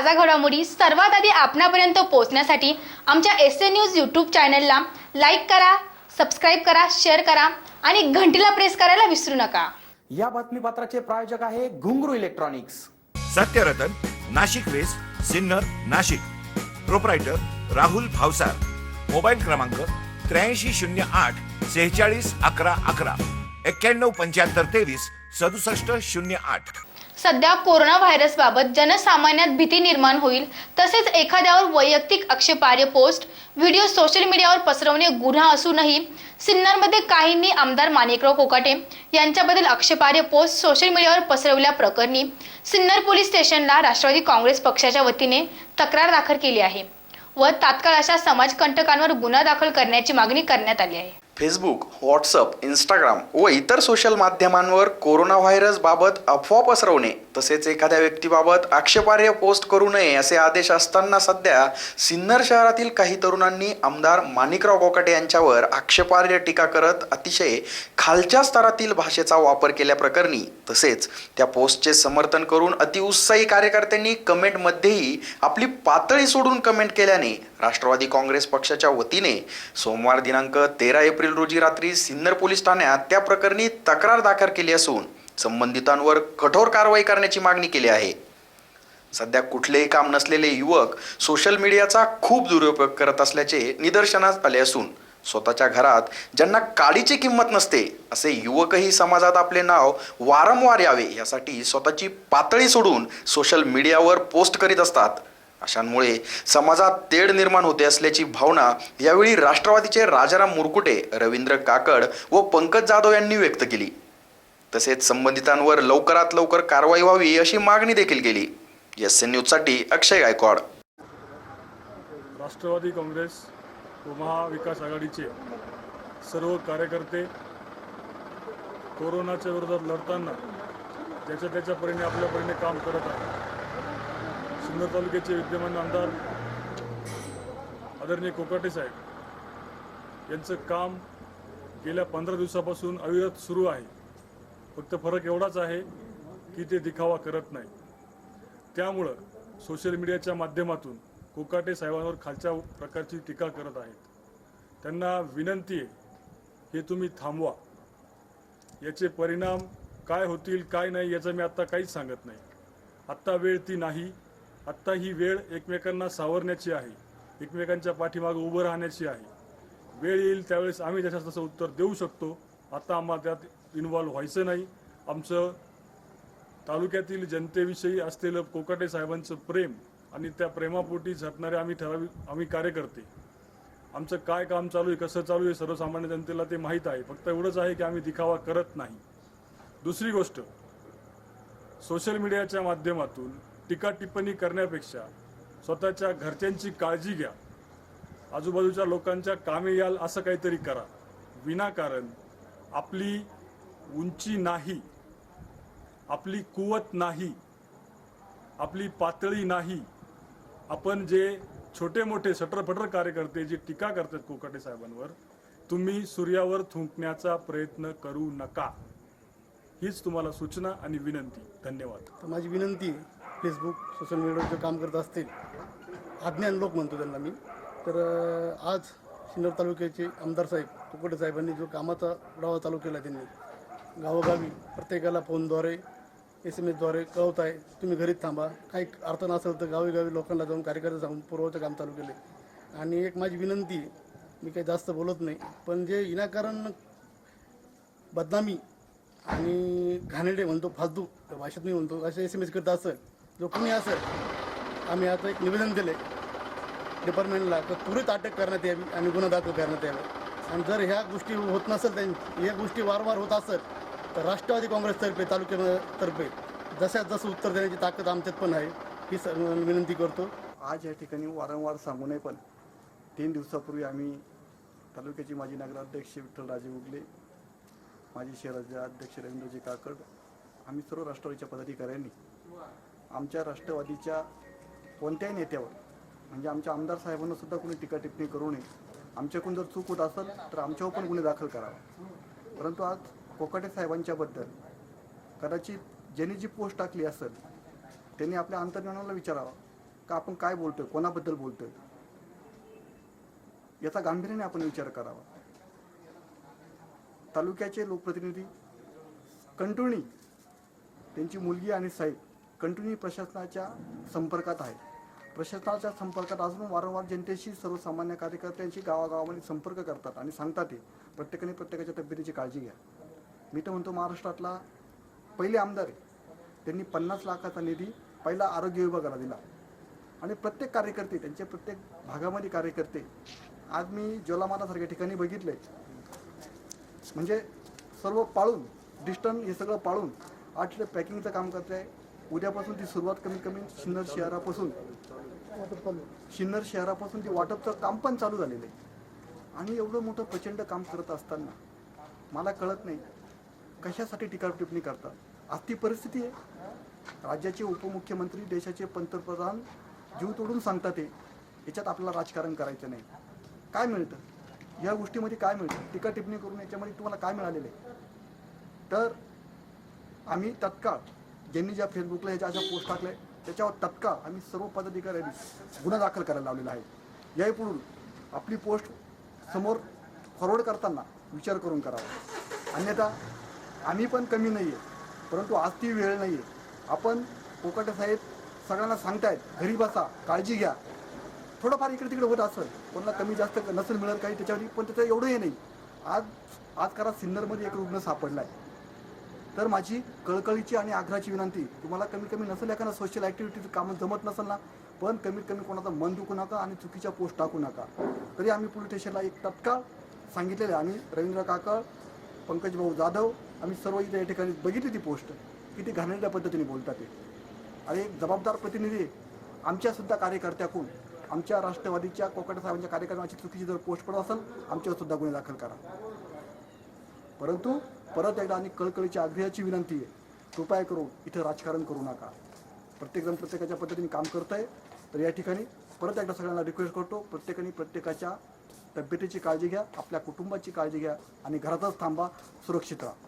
ताजा घडामोडी सर्वात आधी आपणापर्यंत पोहोचण्यासाठी आमच्या एस ए न्यूज यूट्यूब चॅनलला लाईक करा सबस्क्राईब करा शेअर करा आणि घंटीला प्रेस करायला विसरू नका. या बातमीपत्राचे प्रायोजक आहे Ghungroo electronics Satyaratan Nashik west Sinnar Nashik. Proprietor Rahul Bhavsar. Mobile क्रमांक त्र्याऐंशी शून्य आठ सेहेचाळीस अकरा अकरा. एक्क्याण्णव पंच्याहत्तर तेवीस सदुसष्ट शून्य आठ. सध्या कोरोना व्हायरस बाबत जनसामान्यात भीती निर्माण होईल. तसेच एखाद्यावर वैयक्तिक आक्षेपार्ह पोस्ट व्हिडिओ सोशल मीडियावर पसरवणे गुन्हा असूनही सिन्नरमध्ये काहींनी आमदार माणिकराव कोकाटे यांच्याबद्दल आक्षेपार्ह पोस्ट सोशल मीडियावर पसरवल्या प्रकरणी सिन्नर पोलीस स्टेशनला राष्ट्रवादी काँग्रेस पक्षाच्या वतीने तक्रार दाखल केली आहे व तात्काळ अशा समाजकंटकांवर गुन्हा दाखल करण्याची मागणी करण्यात आली आहे. फेसबुक व्हॉट्सअप इंस्टाग्राम व इतर सोशल माध्यमांवर कोरोना व्हायरस बाबत अफवा पसरवणे तसेच एखाद्या व्यक्तीबाबत आक्षेपार्ह पोस्ट करू नये असे आदेश असताना सध्या सिन्नर शहरातील काही तरुणांनी आमदार माणिकराव कोकाटे यांच्यावर आक्षेपार्ह टीका करत अतिशय खालच्या स्तरातील भाषेचा वापर केल्याप्रकरणी तसेच त्या पोस्टचे समर्थन करून अतिउत्साही कार्यकर्त्यांनी कमेंटमध्येही आपली पातळी सोडून कमेंट केल्याने राष्ट्रवादी काँग्रेस पक्षाच्या वतीने सोमवार दिनांक तेरा एप्रिल रोजी रात्री सिन्नर पोलीस ठाण्यात त्या प्रकरणी तक्रार दाखल केली असून संबंधितांवर कठोर कारवाई करण्याची मागणी केली आहे. सध्या कुठलेही काम नसलेले युवक सोशल मीडियाचा खूप दुरुपयोग करत असल्याचे निदर्शनास आले असून स्वतःच्या घरात ज्यांना काडीची किंमत नसते असे युवकही समाजात आपले नाव वारंवार यावे यासाठी स्वतःची पातळी सोडून सोशल मीडियावर पोस्ट करीत असतात. अशांमुळे समाजात तेढ निर्माण होते असल्याची भावना यावेळी राष्ट्रवादीचे राजाराम मुरकुटे रवींद्र काकड व पंकज जाधव यांनी व्यक्त केली. तसेच संबंधितांवर लवकरात लवकर कारवाई व्हावी अशी मागणी देखील केली. एस एन न्यूजसाठी अक्षय गायकवाड. राष्ट्रवादी काँग्रेस व महाविकास आघाडीचे सर्व कार्यकर्ते कोरोनाच्या विरोधात लढताना ज्याच्या त्याच्या परीने आपल्या परीने काम करत आहेत. सिन्नर तालुक्याचे विद्यमान आमदार आदरणीय कोकाटे साहेब यांचं काम गेल्या पंधरा दिवसापासून अविरत सुरू आहे. फक्त फरक एवढाच आहे की ते दिखावा करत नाही. त्यामुळं सोशल मीडियाच्या माध्यमातून कोकाटे साहेबांवर खालच्या प्रकारची टीका करत आहेत. त्यांना विनंती आहे हे तुम्ही थांबवा. याचे परिणाम काय होतील काय नाही याचं मी आत्ता काहीच सांगत नाही. आत्ता वेळ ती नाही. आत्ता ही वेळ एकमेकांना सावरण्याची आहे. एकमेकांच्या पाठीमागं उभं राहण्याची आहे. वेळ येईल त्यावेळेस आम्ही त्याच्यात तसं उत्तर देऊ शकतो. आता आम्हाला त्यात इन्व्हॉल्व्ह व्हायचं नाही. आमचं तालुक्यातील जनतेविषयी असलेलं कोकाटे साहेबांचं प्रेम आणि त्या प्रेमापोटी झटणारे आम्ही ठराविक आम्ही कार्यकर्ते. आमचं काय काम चालू आहे कसं चालू आहे सर्वसामान्य जनतेला ते माहीत आहे. फक्त एवढंच आहे की आम्ही दिखावा करत नाही. दुसरी गोष्ट सोशल मीडियाच्या माध्यमातून टीका टिप्पणी करण्यापेक्षा स्वतःच्या घरच्यांची काळजी घ्या. आजूबाजूच्या लोकांच्या कामे याल असं काहीतरी करा. विनाकारण आपली उंची नाही आपली कुवत नाही आपली पातळी नाही. आपण जे छोटे मोठे सटरफटर कार्यकर्ते जे टीका करतात कोकाटे साहेबांवर तुम्ही सूर्यावर थुंकण्याचा प्रयत्न करू नका. हीच तुम्हाला सूचना आणि विनंती. धन्यवाद. तर माझी विनंती आहे फेसबुक सोशल मीडियावर जे काम करत असतील. अज्ञान लोक म्हणतो त्यांना मी. तर आज सिन्नर तालुक्याचे आमदार साहेब तुकडे साहेबांनी जो कामाचा डावा चालू केला त्यांनी गावोगावी प्रत्येकाला फोनद्वारे एस एम एसद्वारे कळवत आहे तुम्ही घरीच थांबा. काही अर्थ नसेल तर गावी गावी लोकांना जाऊन कार्यकर्ते जाऊन पुरवचं काम चालू केले आणि एक माझी विनंती आहे मी काही जास्त बोलत नाही पण जे विनाकारण बदनामी आणि घाणेरडे म्हणतो फालतू भाषेत मी म्हणतो असे एस एम एस करत असेल जो कोणी असेल आम्ही आता एक निवेदन दिले डिपार्टमेंटला तर त्वरित अटक करण्यात यावी आणि गुन्हा दाखल करण्यात यावा. आणि जर ह्या गोष्टी होत नसेल त्यांनी या गोष्टी वारंवार होत असेल तर राष्ट्रवादी काँग्रेसतर्फे तालुक्यातर्फे जशा जसं उत्तर देण्याची ताकद आमच्यात पण आहे ही स विनंती करतो. आज या ठिकाणी वारंवार सांगू नये पण तीन दिवसापूर्वी आम्ही तालुक्याचे माजी नगराध्यक्ष विठ्ठलराजे उगले माजी शहराचे अध्यक्ष रवींद्रजी काकड आम्ही सर्व राष्ट्रवादीच्या पदाधिकाऱ्यांनी आमच्या राष्ट्रवादीच्या कोणत्याही नेत्यावर म्हणजे आमच्या आमदार साहेबांना सुद्धा कोणी टीका टिप्पणी करू नये. आमच्याकडून जर चूक होत असेल तर आमच्यावर पण गुन्हे दाखल करावा. परंतु आज कोकाटे साहेबांच्याबद्दल कदाचित ज्यांनी जी पोस्ट टाकली असेल त्यांनी आपल्या अंतर्ज्ञानाला विचारावा का आपण काय बोलतोय कोणाबद्दल बोलतोय? याचा गांभीर्याने आपण विचार करावा. तालुक्याचे लोकप्रतिनिधी कंटुणी त्यांची मुलगी आणि साहेब कंटिन्यू प्रशासनाच्या संपर्कात आहे. प्रशासनाच्या संपर्कात अजून वारंवार जनतेशी सर्वसामान्य कार्यकर्त्यांशी गावागावामध्ये संपर्क करतात आणि सांगतात ते प्रत्येकाने प्रत्येकाच्या तब्येतीची काळजी घ्या. मी तर म्हणतो महाराष्ट्रातला पहिले आमदार आहे. त्यांनी पन्नास लाखाचा निधी पहिला आरोग्य विभागाला दिला. आणि प्रत्येक कार्यकर्ते त्यांचे प्रत्येक भागामध्ये कार्यकर्ते आज मी ज्वलामानासारख्या ठिकाणी बघितले म्हणजे सर्व पाळून डिस्टन्स हे सगळं पाळून आठशे पॅकिंगचं काम करते आहे उद्यापासून ती सुरुवात कमीत कमी सिन्नर शहरापासून सिन्नर शहरापासून ती वाटपचं काम पण चालू झालेलं आहे. आणि एवढं मोठं प्रचंड काम करत असताना मला कळत नाही कशासाठी टीका टिप्पणी करतात. आज ती परिस्थिती आहे. राज्याचे उपमुख्यमंत्री देशाचे पंतप्रधान जीव तोडून सांगतात ते याच्यात आपल्याला राजकारण करायचं नाही. काय मिळतं? या गोष्टीमध्ये काय मिळतं? टीका टिप्पणी करून याच्यामध्ये तुम्हाला काय मिळालेलं आहे? तर आम्ही तत्काळ ज्यांनी ज्या फेसबुकला ह्याच्या अशा पोस्ट टाकल्या त्याच्यावर तत्काळ आम्ही सर्व पदाधिकाऱ्यांनी गुन्हा दाखल करायला लावलेला आहे. याही पुढून आपली पोस्ट समोर फॉरवर्ड करताना विचार करून करावा. अन्यथा आम्ही पण कमी नाही आहे परंतु आज ती वेळ नाही आहे आपण कोकाटे साहेब सगळ्यांना सांगतायत घरी बसा काळजी घ्या. थोडंफार इकडे तिकडे होत असेल कोणाला कमी जास्त नसेल मिळत काही त्याच्यावर पण त्याचं एवढं हे नाही. आज आज करा सिन्नरमध्ये एक रुग्ण सापडला आहे तर माझी कळकळीची आणि आग्रहाची विनंती तुम्हाला कमीत कमी नसेल एखादा सोशल ॲक्टिव्हिटीचं कामं जमत नसेल ना पण कमीत कमी कोणाचं मन दुखू नका आणि चुकीच्या पोस्ट टाकू नका. तरी आम्ही पोलीस स्टेशनला एक तत्काळ सांगितलेलं आहे. आम्ही रवींद्र काकळ पंकज भाऊ जाधव आम्ही सर्व इथे या ठिकाणी बघितली ती पोस्ट किती घाणेरड्या पद्धतीने बोलतात ते. आणि एक जबाबदार प्रतिनिधी आमच्यासुद्धा कार्यकर्त्याकडून आमच्या राष्ट्रवादीच्या कोकट साहेबांच्या कार्यक्रमाची चुकीची जर पोस्ट पडत असेल आमच्यावर सुद्धा गुन्हे दाखल करा. परंतु परत एकदा आणि कळकळीची आग्रहाची विनंती आहे. कृपया करून इथं राजकारण करू नका. प्रत्येकजण प्रत्येकाच्या पद्धतीने काम करत आहे तर या ठिकाणी परत एकदा सगळ्यांना रिक्वेस्ट करतो. प्रत्येकाने प्रत्येकाच्या तब्येतीची काळजी घ्या. आपल्या कुटुंबाची काळजी घ्या. आणि घरातच थांबा. सुरक्षित राहा.